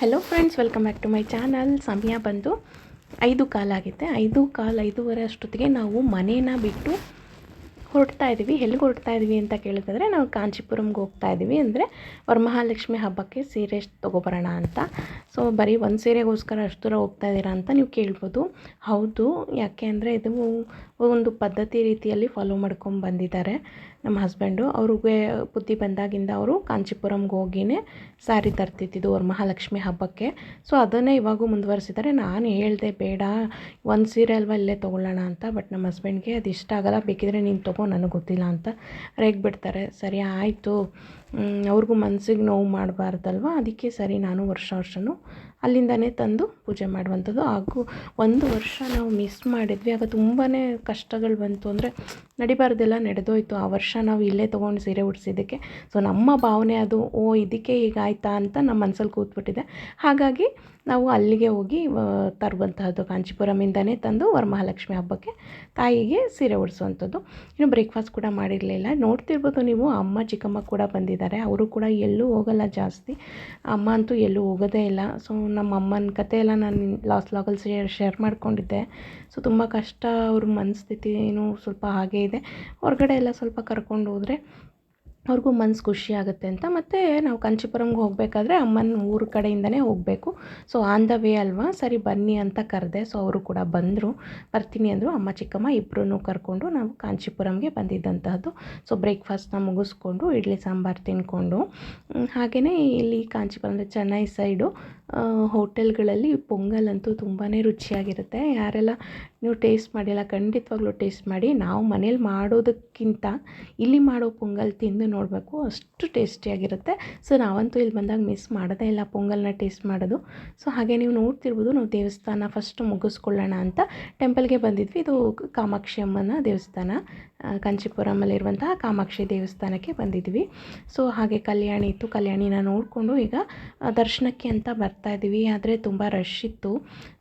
Hello friends welcome back to my channel ಸಮಯ ಬಂದು ಐದು ಕಾಲಾಗಿದೆ ಐದು ಕಾಲು, ಐದೂವರೆ ಅಷ್ಟೊತ್ತಿಗೆ ನಾವು ಮನೇನ ಬಿಟ್ಟು ಹೊರಡ್ತಾ ಇದ್ದೀವಿ ಎಲ್ಲಿಗೆ ಹೊರಡ್ತಾ ಇದ್ದೀವಿ ಅಂತ ಕೇಳಿದ್ರೆ ನಾವು ಕಾಂಚೀಪುರಂಗೆ ಹೋಗ್ತಾ ಇದ್ದೀವಿ ಅಂದರೆ ವರಮಹಾಲಕ್ಷ್ಮಿ ಹಬ್ಬಕ್ಕೆ ಸೀರೆ ತೊಗೊಬರೋಣ ಅಂತ. ಸೊ ಬರೀ ಒಂದು ಸೀರೆಗೋಸ್ಕರ ಅಷ್ಟು ದೂರ ಹೋಗ್ತಾ ಇದ್ದೀರಾ ಅಂತ ನೀವು ಕೇಳ್ಬೋದು. ಹೌದು, ಯಾಕೆ ಅಂದರೆ ಇದು ಒಂದು ಪದ್ಧತಿ ರೀತಿಯಲ್ಲಿ ಫಾಲೋ ಮಾಡ್ಕೊಂಡು ಬಂದಿದ್ದಾರೆ ನಮ್ಮ ಹಸ್ಬೆಂಡು ಅವ್ರಿಗೆ ಬುದ್ಧಿ ಬಂದಾಗಿಂದ ಅವರು ಕಾಂಚೀಪುರಂಗೆ ಹೋಗಿನೇ ಸ್ಯಾರಿ ತರ್ತಿದ್ದಿದ್ದು ವರಮಹಾಲಕ್ಷ್ಮಿ ಹಬ್ಬಕ್ಕೆ. ಸೊ ಅದನ್ನೇ ಇವಾಗೂ ಮುಂದುವರಿಸಿದ್ದಾರೆ. ನಾನು ಹೇಳಿದೆ, ಬೇಡ, ಒಂದು ಸೀರೆ ಅಲ್ವಾ ಇಲ್ಲೇ ತೊಗೊಳ್ಳೋಣ ಅಂತ ಬಟ್ ನಮ್ಮ ಹಸ್ಬೆಂಡ್ಗೆ ಅದು ಇಷ್ಟ ಆಗಲ್ಲ. ಬೇಕಿದ್ರೆ ನೀನು ತಗೋ, ನನಗೆ ಗೊತ್ತಿಲ್ಲ ಅಂತ ರೇಗ್ ಬಿಡ್ತಾರೆ. ಸರಿ, ಆಯಿತು. ಅವ್ರಿಗೂ ಮನಸ್ಸಿಗೆ ನೋವು ಮಾಡಬಾರ್ದಲ್ವ? ಅದಕ್ಕೆ ಸರಿ, ನಾನು ವರ್ಷ ವರ್ಷವೂ ಅಲ್ಲಿಂದನೇ ತಂದು ಪೂಜೆ ಮಾಡುವಂಥದ್ದು. ಹಾಗೂ ಒಂದು ವರ್ಷ ನಾವು ಮಿಸ್ ಮಾಡಿದ್ವಿ. ಆಗ ತುಂಬಾ ಕಷ್ಟಗಳು ಬಂತು. ಅಂದರೆ ನಡಿಬಾರ್ದೆಲ್ಲ ನಡೆದೋಯ್ತು. ಆ ವರ್ಷ ನಾವು ಇಲ್ಲೇ ತೊಗೊಂಡು ಸೀರೆ ಉಡಿಸಿದ್ದಕ್ಕೆ. ಸೊ ನಮ್ಮ ಭಾವನೆ ಅದು, ಓ, ಇದಕ್ಕೆ ಹೀಗಾಯ್ತಾ ಅಂತ ನಮ್ಮ ಮನಸ್ಸಲ್ಲಿ ಕೂತ್ಬಿಟ್ಟಿದೆ. ಹಾಗಾಗಿ ನಾವು ಅಲ್ಲಿಗೆ ಹೋಗಿ ತರುವಂತಹದ್ದು ಕಾಂಚೀಪುರಮಿಂದನೇ ತಂದು ವರಮಹಾಲಕ್ಷ್ಮಿ ಹಬ್ಬಕ್ಕೆ ತಾಯಿಗೆ ಸೀರೆ ಉಡಿಸುವಂಥದ್ದು. ಇನ್ನು ಬ್ರೇಕ್ಫಾಸ್ಟ್ ಕೂಡ ಮಾಡಿರಲಿಲ್ಲ. ನೋಡ್ತಿರ್ಬೋದು ನೀವು, ಅಮ್ಮ ಚಿಕ್ಕಮ್ಮ ಕೂಡ ಬಂದಿದ್ದಾರೆ. ಅವರು ಕೂಡ ಎಲ್ಲೂ ಹೋಗಲ್ಲ ಜಾಸ್ತಿ. ಅಮ್ಮ ಅಂತೂ ಎಲ್ಲೂ ಹೋಗೋದೇ ಇಲ್ಲ. ಸೊ ನಮ್ಮ ಅಮ್ಮನ ಕತೆ ಎಲ್ಲ ನಾನು ಲಾಸ್ಟ್ ಲಾಗಲ್ಲಿ ಶೇರ್ ಶೇರ್ ಮಾಡ್ಕೊಂಡಿದ್ದೆ. ಸೊ ತುಂಬ ಕಷ್ಟ ಅವ್ರ ಏನು ಸ್ವಲ್ಪ ಹಾಗೇ ಇದೆ. ಹೊರಗಡೆ ಎಲ್ಲ ಸ್ವಲ್ಪ ಕರ್ಕೊಂಡು ಹೋದರೆ ಅವ್ರಿಗೂ ಮನ್ಸು ಖುಷಿ ಆಗುತ್ತೆ ಅಂತ. ಮತ್ತು ನಾವು ಕಂಚಿಪುರಂಗೆ ಹೋಗಬೇಕಾದ್ರೆ ಅಮ್ಮನ ಊರ ಕಡೆಯಿಂದನೇ ಹೋಗಬೇಕು. ಸೊ ಆನ್ ದ ವೇ ಅಲ್ವಾ? ಸರಿ, ಬನ್ನಿ ಅಂತ ಕರೆದೆ. ಸೊ ಅವರು ಕೂಡ ಬಂದರು. ಬರ್ತೀನಿ ಅಂದರು. ಅಮ್ಮ, ಚಿಕ್ಕಮ್ಮ ಇಬ್ಬರೂ ಕರ್ಕೊಂಡು ನಾವು ಕಾಂಚೀಪುರಂಗೆ ಬಂದಿದ್ದಂತಹದ್ದು. ಸೊ ಬ್ರೇಕ್ಫಾಸ್ಟ್ನ ಮುಗಿಸ್ಕೊಂಡು ಇಡ್ಲಿ ಸಾಂಬಾರು ತಿನ್ಕೊಂಡು. ಹಾಗೆಯೇ ಇಲ್ಲಿ ಕಾಂಚೀಪುರ ಅಂದರೆ ಚೆನ್ನೈ ಸೈಡು ಹೋಟೆಲ್ಗಳಲ್ಲಿ ಪೊಂಗಲ್ ಅಂತೂ ತುಂಬಾ ರುಚಿಯಾಗಿರುತ್ತೆ. ಯಾರೆಲ್ಲ ನೀವು ಟೇಸ್ಟ್ ಮಾಡಿಲ್ಲ ಖಂಡಿತವಾಗ್ಲೂ ಟೇಸ್ಟ್ ಮಾಡಿ, ನಾವು ಮನೇಲಿ ಮಾಡೋದಕ್ಕಿಂತ ಇಲ್ಲಿ ಮಾಡೋ ಪೊಂಗಲ್ ತಿಂದು ನೋಡಬೇಕು, ಅಷ್ಟು ಟೇಸ್ಟಿಯಾಗಿರುತ್ತೆ ಸೊ ನಾವಂತೂ ಇಲ್ಲಿ ಬಂದಾಗ ಮಿಸ್ ಮಾಡೋದೇ ಇಲ್ಲ ಪೊಂಗಲ್ನ ಟೇಸ್ಟ್ ಮಾಡೋದು. ಸೊ ಹಾಗೆ ನೀವು ನೋಡ್ತಿರ್ಬೋದು, ನಾವು ದೇವಸ್ಥಾನ ಫಸ್ಟ್ ಮುಗಿಸ್ಕೊಳ್ಳೋಣ ಅಂತ ಟೆಂಪಲ್ಗೆ ಬಂದಿದ್ವಿ. ಇದು ಕಾಮಾಕ್ಷಿ ಅಮ್ಮನ ದೇವಸ್ಥಾನ ಕಂಚಿಪುರಮಲ್ಲಿರುವಂತಹ ಕಾಮಾಕ್ಷಿ ದೇವಸ್ಥಾನಕ್ಕೆ ಬಂದಿದ್ವಿ. ಸೊ ಹಾಗೆ ಕಲ್ಯಾಣಿ ಇತ್ತು, ಕಲ್ಯಾಣಿನ ನೋಡಿಕೊಂಡು ಈಗ ದರ್ಶನಕ್ಕೆ ಅಂತ ಬರ್ತಾ ಇದ್ದೀವಿ. ಆದರೆ ತುಂಬ ರಶ್ ಇತ್ತು.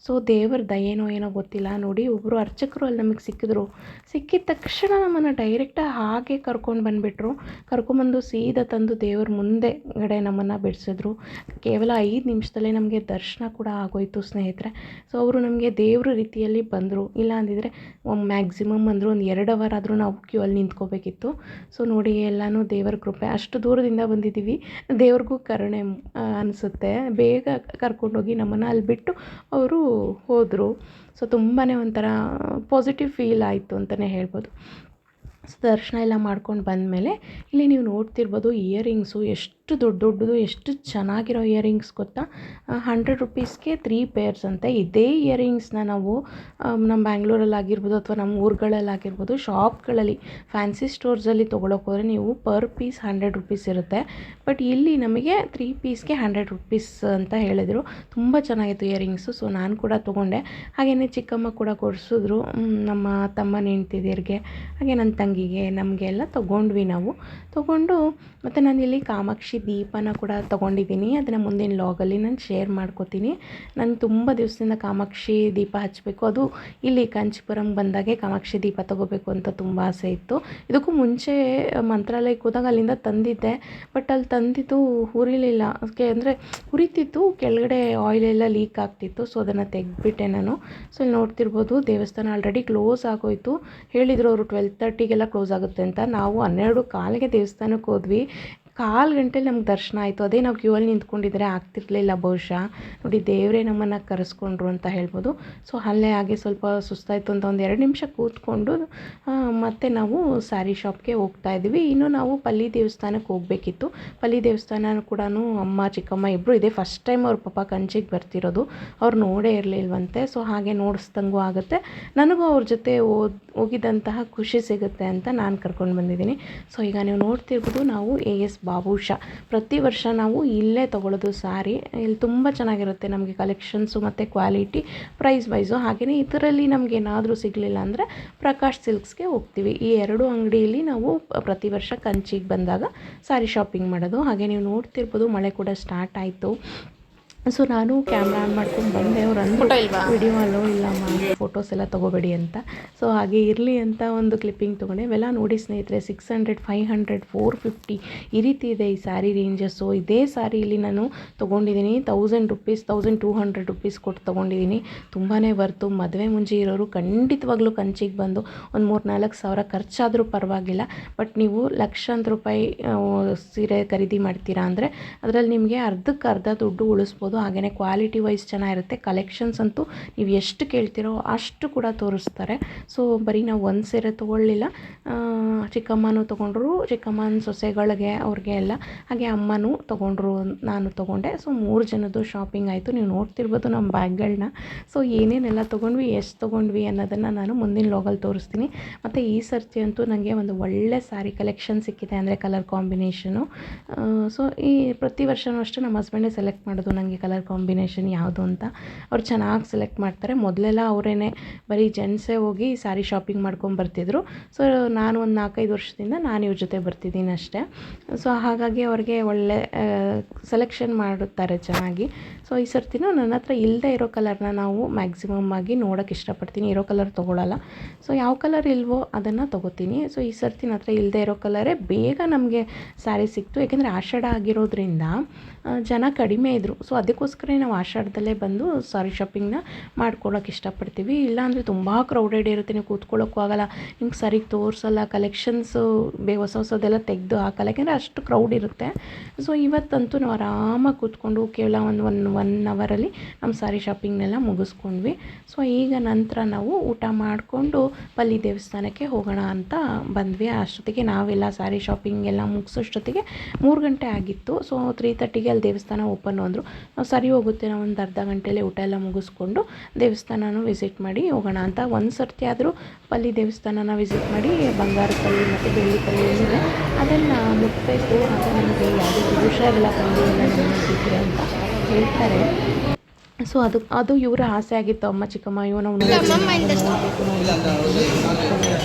ಸೊ ದೇವ್ರ ದಯೇನೋ ಏನೋ ಗೊತ್ತಿಲ್ಲ. ನೋಡಿ ಒಬ್ಬರು ಅರ್ಚಕರು ಅಲ್ಲಿ ನಮಗೆ ಸಿಕ್ಕಿದ್ರು. ಸಿಕ್ಕಿದ ತಕ್ಷಣ ನಮ್ಮನ್ನು ಡೈರೆಕ್ಟಾಗಿ ಹಾಗೆ ಕರ್ಕೊಂಡು ಬಂದುಬಿಟ್ರು. ಕರ್ಕೊಂಬಂದು ಸೀದಾ ತಂದು ದೇವ್ರ ಮುಂದೆ ಗಡೆ ನಮ್ಮನ್ನು ಬಿಡಿಸಿದ್ರು. ಕೇವಲ ಐದು ನಿಮಿಷದಲ್ಲೇ ನಮಗೆ ದರ್ಶನ ಕೂಡ ಆಗೋಯ್ತು ಸ್ನೇಹಿತರೆ. ಸೊ ಅವರು ನಮಗೆ ದೇವ್ರ ರೀತಿಯಲ್ಲಿ ಬಂದರು. ಇಲ್ಲ ಅಂದಿದ್ರೆ ಮ್ಯಾಕ್ಸಿಮಮ್ ಅಂದರು ಒಂದು ಎರಡು ಅವರ್ ಆದರೂ ನಾವು ಕ್ಯೂ ಅಲ್ಲಿ ನಿಂತ್ಕೋಬೇಕಿತ್ತು. ಸೊ ನೋಡಿ ಎಲ್ಲನೂ ದೇವರ ಕೃಪೆ. ಅಷ್ಟು ದೂರದಿಂದ ಬಂದಿದ್ದೀವಿ ದೇವ್ರಿಗೂ ಕರುಣೆ ಅನಿಸುತ್ತೆ. ಬೇಗ ಕರ್ಕೊಂಡೋಗಿ ನಮ್ಮನ್ನು ಅಲ್ಲಿ ಬಿಟ್ಟು ಅವರು ಹೋದರು. ಸೊ ತುಂಬಾ ಒಂಥರ ಪಾಸಿಟಿವ್ ಫೀಲ್ ಆಯಿತು ಅಂತಲೇ ಹೇಳ್ಬೋದು. ಸೊ ದರ್ಶನ ಎಲ್ಲ ಮಾಡ್ಕೊಂಡು ಬಂದಮೇಲೆ, ಇಲ್ಲಿ ನೀವು ನೋಡ್ತಿರ್ಬೋದು ಇಯರಿಂಗ್ಸು ಎಷ್ಟು ದೊಡ್ಡ ದೊಡ್ಡದು, ಎಷ್ಟು ಚೆನ್ನಾಗಿರೋ ಇಯರಿಂಗ್ಸ್ ಗೊತ್ತಾ? ಹಂಡ್ರೆಡ್ ರುಪೀಸ್ಗೆ ತ್ರೀ ಪೇರ್ಸ್ ಅಂತೆ. ಇದೇ ಇಯರಿಂಗ್ಸ್ನ ನಾವು ನಮ್ಮ ಬ್ಯಾಂಗ್ಳೂರಲ್ಲಿ ಆಗಿರ್ಬೋದು ಅಥವಾ ನಮ್ಮ ಊರುಗಳಲ್ಲಿ ಆಗಿರ್ಬೋದು, ಶಾಪ್ಗಳಲ್ಲಿ, ಫ್ಯಾನ್ಸಿ ಸ್ಟೋರ್ಸಲ್ಲಿ ತೊಗೊಳಕ್ಕೆ ಹೋದರೆ ನೀವು ಪರ್ ಪೀಸ್ ಹಂಡ್ರೆಡ್ ರುಪೀಸ್ ಇರುತ್ತೆ. ಬಟ್ ಇಲ್ಲಿ ನಮಗೆ ತ್ರೀ ಪೀಸ್ಗೆ ಹಂಡ್ರೆಡ್ ರುಪೀಸ್ ಅಂತ ಹೇಳಿದರು. ತುಂಬ ಚೆನ್ನಾಗಿತ್ತು ಇಯರಿಂಗ್ಸು, ಸೊ ನಾನು ಕೂಡ ತೊಗೊಂಡೆ. ಹಾಗೆಯೇ ಚಿಕ್ಕಮ್ಮ ಕೂಡ ಕೊಡಿಸಿದ್ರು ನಮ್ಮ ತಮ್ಮನ ಹೆಂಡ್ತಿದಿರಿಗೆ, ಹಾಗೆ ನನ್ನ ತಂಗಿಗೆ ನಮಗೆ ಎಲ್ಲ ತೊಗೊಂಡ್ವಿ ನಾವು. ತೊಗೊಂಡು ಮತ್ತು ನಾನಿಲ್ಲಿ ಕಾಮಾಕ್ಷಿ ದೀಪನ ಕೂಡ ತೊಗೊಂಡಿದ್ದೀನಿ. ಅದನ್ನು ಮುಂದಿನ ಲಾಗಲ್ಲಿ ನಾನು ಶೇರ್ ಮಾಡ್ಕೋತೀನಿ. ನಾನು ತುಂಬ ದಿವಸದಿಂದ ಕಾಮಾಕ್ಷಿ ದೀಪ ಹಚ್ಚಬೇಕು ಅದು ಇಲ್ಲಿ ಕಾಂಚೀಪುರಂಗೆ ಬಂದಾಗೆ ಕಾಮಾಕ್ಷಿ ದೀಪ ತೊಗೋಬೇಕು ಅಂತ ತುಂಬ ಆಸೆ ಇತ್ತು. ಇದಕ್ಕೂ ಮುಂಚೆ ಮಂತ್ರಾಲಯಕ್ಕೆ ಹೋದಾಗ ಅಲ್ಲಿಂದ ತಂದಿದ್ದೆ. ಬಟ್ ಅಲ್ಲಿ ತಂದಿದ್ದು ಹುರಿಲಿಲ್ಲ. ಅದಕ್ಕೆ ಅಂದರೆ ಹುರಿತಿತ್ತು. ಕೆಳಗಡೆ ಆಯಿಲೆಲ್ಲ ಲೀಕ್ ಆಗ್ತಿತ್ತು. ಸೊ ಅದನ್ನು ತೆಗೆದ್ಬಿಟ್ಟೆ ನಾನು. ಸೊ ಇಲ್ಲಿ ನೋಡ್ತಿರ್ಬೋದು ದೇವಸ್ಥಾನ ಆಲ್ರೆಡಿ ಕ್ಲೋಸ್ ಆಗೋಯಿತು. ಹೇಳಿದರು ಅವರು ಟ್ವೆಲ್ ತರ್ಟಿಗೆಲ್ಲ ಕ್ಲೋಸ್ ಆಗುತ್ತೆ ಅಂತ. ನಾವು ಹನ್ನೆರಡು ಕಾಲಿಗೆ ದೇವಸ್ಥಾನಕ್ಕೆ ಹೋದ್ವಿ. ಕಾಲು ಗಂಟೆಲಿ ನಮ್ಗೆ ದರ್ಶನ ಆಯಿತು. ಅದೇ ನಾವು ಕ್ಯೂ ಅಲ್ಲಿ ನಿಂತ್ಕೊಂಡಿದ್ರೆ ಆಗ್ತಿರಲಿಲ್ಲ ಬಹುಶಃ. ನೋಡಿ ದೇವರೇ ನಮ್ಮನ್ನು ಕರೆಸ್ಕೊಂಡ್ರು ಅಂತ ಹೇಳ್ಬೋದು. ಸೊ ಅಲ್ಲೇ ಹಾಗೆ ಸ್ವಲ್ಪ ಸುಸ್ತಾಯಿತು ಅಂತ ಒಂದು ಎರಡು ನಿಮಿಷ ಕೂತ್ಕೊಂಡು ಮತ್ತೆ ನಾವು ಸ್ಯಾರಿ ಶಾಪ್ಗೆ ಹೋಗ್ತಾ ಇದ್ವಿ ಇನ್ನು ನಾವು ಪಲ್ಲಿ ದೇವಸ್ಥಾನಕ್ಕೆ ಹೋಗಬೇಕಿತ್ತು. ಪಲ್ಲಿ ದೇವಸ್ಥಾನ ಕೂಡ ಅಮ್ಮ, ಚಿಕ್ಕಮ್ಮ ಇಬ್ಬರು ಇದೆ. ಫಸ್ಟ್ ಟೈಮ್ ಅವ್ರ ಪಾಪ ಕಂಚಿಗೆ ಬರ್ತಿರೋದು. ಅವ್ರು ನೋಡೇ ಇರಲಿಲ್ವಂತೆ. ಸೊ ಹಾಗೆ ನೋಡಿಸ್ದಂಗೂ ಆಗುತ್ತೆ. ನನಗೂ ಅವ್ರ ಜೊತೆ ಓದ್ ಹೋಗಿದ್ದಂತಹ ಖುಷಿ ಸಿಗುತ್ತೆ ಅಂತ ನಾನು ಕರ್ಕೊಂಡು ಬಂದಿದ್ದೀನಿ. ಸೊ ಈಗ ನೀವು ನೋಡ್ತಿರ್ಬೋದು ನಾವು ಎ ಎಸ್ ಬಾಬುಷ. ಪ್ರತಿ ವರ್ಷ ನಾವು ಇಲ್ಲೇ ತಗೊಳ್ಳೋದು ಸ್ಯಾರಿ ಇಲ್ಲಿ ತುಂಬ ಚೆನ್ನಾಗಿರುತ್ತೆ ನಮಗೆ ಕಲೆಕ್ಷನ್ಸು ಮತ್ತು ಕ್ವಾಲಿಟಿ ಪ್ರೈಸ್ ವೈಸು ಹಾಗೆಯೇ ಇದರಲ್ಲಿ ನಮ್ಗೆ ಏನಾದರೂ ಸಿಗಲಿಲ್ಲ ಅಂದರೆ ಪ್ರಕಾಶ್ ಸಿಲ್ಕ್ಸ್ಗೆ ಹೋಗ್ತೀವಿ. ಈ ಎರಡು ಅಂಗಡಿಯಲ್ಲಿ ನಾವು ಪ್ರತಿ ವರ್ಷ ಕಂಚಿಗೆ ಬಂದಾಗ ಸ್ಯಾರಿ ಶಾಪಿಂಗ್ ಮಾಡೋದು. ಹಾಗೆ ನೀವು ನೋಡ್ತಿರ್ಬೋದು ಮಳೆ ಕೂಡ ಸ್ಟಾರ್ಟ್ ಆಯಿತು. ಸೊ ನಾನು ಕ್ಯಾಮ್ರಾ ಆನ್ ಮಾಡ್ಕೊಂಡು ಬಂದೆ. ಅವ್ರು ಅಂದ್ಬಿಟ್ಟು ವಿಡಿಯೋ ಅಲ್ಲೋ ಇಲ್ಲಮ್ಮ ಫೋಟೋಸ್ ಎಲ್ಲ ತೊಗೋಬೇಡಿ ಅಂತ. ಸೊ ಹಾಗೆ ಇರಲಿ ಅಂತ ಒಂದು ಕ್ಲಿಪ್ಪಿಂಗ್ ತೊಗೊಂಡೆ. ಇವೆಲ್ಲ ನೋಡಿ ಸ್ನೇಹಿತರೆ six hundred five hundred four fifty ಈ ರೀತಿ ಇದೆ ಈ ಸ್ಯಾರಿ ರೇಂಜಸ್ಸು ಇದೇ ಸ್ಯಾರಿ ಇಲ್ಲಿ ನಾನು ತೊಗೊಂಡಿದ್ದೀನಿ. Thousand rupees thousand two hundred rupees ಕೊಟ್ಟು ತೊಗೊಂಡಿದ್ದೀನಿ. ತುಂಬಾ ಬರ್ತು ಮದುವೆ ಮುಂಚೆ ಇರೋರು ಖಂಡಿತವಾಗ್ಲೂ ಕಂಚಿಗೆ ಬಂದು ಒಂದು ಮೂರು ನಾಲ್ಕು ಸಾವಿರ ಖರ್ಚಾದರೂ ಪರವಾಗಿಲ್ಲ. ಬಟ್ ನೀವು ಲಕ್ಷಾಂತರ ರೂಪಾಯಿ ಸೀರೆ ಖರೀದಿ ಮಾಡ್ತೀರಾ ಅಂದರೆ ಅದರಲ್ಲಿ ನಿಮಗೆ ಅರ್ಧಕ್ಕೆ ಅರ್ಧ ದುಡ್ಡು ಉಳಿಸ್ಬೋದು. ಹಾಗೆಯೇ ಕ್ವಾಲಿಟಿ ವೈಸ್ ಚೆನ್ನಾಗಿರುತ್ತೆ. ಕಲೆಕ್ಷನ್ಸ್ ಅಂತೂ ನೀವು ಎಷ್ಟು ಕೇಳ್ತೀರೋ ಅಷ್ಟು ಕೂಡ ತೋರಿಸ್ತಾರೆ. ಸೊ ಬರೀ ನಾವು ಒಂದು ಸೀರೆ ತೊಗೊಳ್ಳಿಲ್ಲ. ಚಿಕ್ಕಮ್ಮನೂ ತೊಗೊಂಡ್ರು, ಚಿಕ್ಕಮ್ಮನ ಸೊಸೆಗಳಿಗೆ, ಅವ್ರಿಗೆ ಎಲ್ಲ. ಹಾಗೆ ಅಮ್ಮನೂ ತೊಗೊಂಡ್ರು ನಾನು ತೊಗೊಂಡೆ. ಸೊ ಮೂರು ಜನದ್ದು ಶಾಪಿಂಗ್ ಆಯಿತು. ನೀವು ನೋಡ್ತಿರ್ಬೋದು ನಮ್ಮ ಬ್ಯಾಗ್ಗಳನ್ನ ಸೊ ಏನೇನೆಲ್ಲ ತೊಗೊಂಡ್ವಿ, ಎಷ್ಟು ತೊಗೊಂಡ್ವಿ ಅನ್ನೋದನ್ನು ನಾನು ಮುಂದಿನ ಲಾಗಲ್ಲಿ ತೋರಿಸ್ತೀನಿ. ಮತ್ತು ಈ ಸರ್ತಿ ಅಂತೂ ನನಗೆ ಒಂದು ಒಳ್ಳೆ ಸ್ಯಾರಿ ಕಲೆಕ್ಷನ್ ಸಿಕ್ಕಿದೆ ಅಂದರೆ ಕಲರ್ ಕಾಂಬಿನೇಷನು ಸೊ ಈ ಪ್ರತಿ ವರ್ಷವೂ ಅಷ್ಟೇ ನಮ್ಮ ಹಸ್ಬೆಂಡೇ ಸೆಲೆಕ್ಟ್ ಮಾಡೋದು ನನಗೆ ಕಲರ್ ಕಾಂಬಿನೇಷನ್ ಯಾವುದು ಅಂತ ಅವ್ರು ಚೆನ್ನಾಗಿ ಸೆಲೆಕ್ಟ್ ಮಾಡ್ತಾರೆ. ಮೊದಲೆಲ್ಲ ಅವರೇನೆ ಬರೀ ಜೆಂಟ್ಸೇ ಹೋಗಿ ಸ್ಯಾರಿ ಶಾಪಿಂಗ್ ಮಾಡ್ಕೊಂಡು ಬರ್ತಿದ್ರು. ಸೊ ನಾನು ಒಂದು ನಾಲ್ಕೈದು ವರ್ಷದಿಂದ ನಾನು ಇವ್ರ ಜೊತೆ ಬರ್ತಿದ್ದೀನಿ ಅಷ್ಟೇ. ಸೊ ಹಾಗಾಗಿ ಅವ್ರಿಗೆ ಒಳ್ಳೆ ಸೆಲೆಕ್ಷನ್ ಮಾಡುತ್ತಾರೆ ಚೆನ್ನಾಗಿ. ಸೊ ಈ ಸರ್ತಿನೂ ನನ್ನ ಹತ್ರ ಇಲ್ಲದೆ ಇರೋ ಕಲರ್ನ ನಾವು ಮ್ಯಾಕ್ಸಿಮಮ್ ಆಗಿ ನೋಡೋಕ್ಕೆ ಇಷ್ಟಪಡ್ತೀನಿ. ಇರೋ ಕಲರ್ ತೊಗೊಳಲ್ಲ. ಸೊ ಯಾವ ಕಲರ್ ಇಲ್ವೋ ಅದನ್ನು ತೊಗೋತೀನಿ. ಸೊ ಈ ಸರ್ತಿ ನನ್ನ ಹತ್ರ ಇಲ್ಲದೆ ಇರೋ ಕಲರೇ ಬೇಗ ನಮಗೆ ಸ್ಯಾರಿ ಸಿಕ್ತು. ಯಾಕೆಂದರೆ ಆಷಾಢ ಆಗಿರೋದ್ರಿಂದ ಜನ ಕಡಿಮೆ ಇದ್ದರು ಸೊ ಅದಕ್ಕೋಸ್ಕರ ನಾವು ಆಷಾಢದಲ್ಲೇ ಬಂದು ಸಾರಿ ಶಾಪಿಂಗ್ನ ಮಾಡ್ಕೊಳ್ಳೋಕೆ ಇಷ್ಟಪಡ್ತೀವಿ. ಇಲ್ಲಾಂದರೆ ತುಂಬ ಕ್ರೌಡೆಡ್ ಇರುತ್ತೆ. ನೀವು ಕೂತ್ಕೊಳ್ಳೋಕ್ಕೂ ಆಗಲ್ಲ. ನಿಮ್ಗೆ ಸರಿಗೆ ತೋರಿಸಲ್ಲ. ಕಲೆಕ್ಷನ್ಸು ಬೇ ಹೊಸ ಹೊಸದೆಲ್ಲ ತೆಗೆದು ಹಾಕಲ್ಲ. ಯಾಕೆಂದರೆ ಅಷ್ಟು ಕ್ರೌಡ್ ಇರುತ್ತೆ. ಸೊ ಇವತ್ತಂತೂ ನಾವು ಆರಾಮಾಗಿ ಕೂತ್ಕೊಂಡು ಕೇವಲ ಒಂದು ಒನ್ ಒನ್ ಅವರಲ್ಲಿ ನಮ್ಮ ಸಾರಿ ಶಾಪಿಂಗ್ನೆಲ್ಲ ಮುಗಿಸ್ಕೊಂಡ್ವಿ. ಸೊ ಈಗ ನಂತರ ನಾವು ಊಟ ಮಾಡಿಕೊಂಡು ಪಲ್ಲಿ ದೇವಸ್ಥಾನಕ್ಕೆ ಹೋಗೋಣ ಅಂತ ಬಂದ್ವಿ. ಅಷ್ಟೊತ್ತಿಗೆ ನಾವೆಲ್ಲ ಸಾರಿ ಶಾಪಿಂಗ್ ಎಲ್ಲ ಮುಗಿಸೋಷ್ಟೊತ್ತಿಗೆ ಮೂರು ಗಂಟೆ ಆಗಿತ್ತು. ಸೊ ತ್ರೀ ತರ್ಟಿಗೆ ಅಲ್ಲಿ ದೇವಸ್ಥಾನ ಓಪನ್ ಅಂದರು. ಸರಿ ಹೋಗುತ್ತೆ. ನಾವು ಒಂದು ಅರ್ಧ ಗಂಟೆಯಲ್ಲಿ ಊಟ ಎಲ್ಲ ಮುಗಿಸ್ಕೊಂಡು ದೇವಸ್ಥಾನನೂ ವಿಸಿಟ್ ಮಾಡಿ ಹೋಗೋಣ ಅಂತ. ಒಂದು ಸರ್ತಿ ಆದರೂ ಪಲ್ಲಿ ದೇವಸ್ಥಾನನ ವಿಸಿಟ್ ಮಾಡಿ ಬಂಗಾರ ಪಲ್ಲಿ ಮತ್ತು ಬೆಳ್ಳಿ ಪಲ್ಲಿ ಏನಿದೆ, ಅದನ್ನು ಮುಟ್ಟಬೇಕು ಆಗ ನಮಗೆ ಯಾವುದೇ ಹುಷಾರಿಲ್ಲ ಅಂತ ಹೇಳ್ತಾರೆ. ಸೊ ಅದು ಅದು ಇವರ ಆಸೆ ಆಗಿತ್ತು. ಅಮ್ಮ ಚಿಕ್ಕಮ್ಮ ಅಯ್ಯೋ ನಾವು ನೋಡಬೇಕು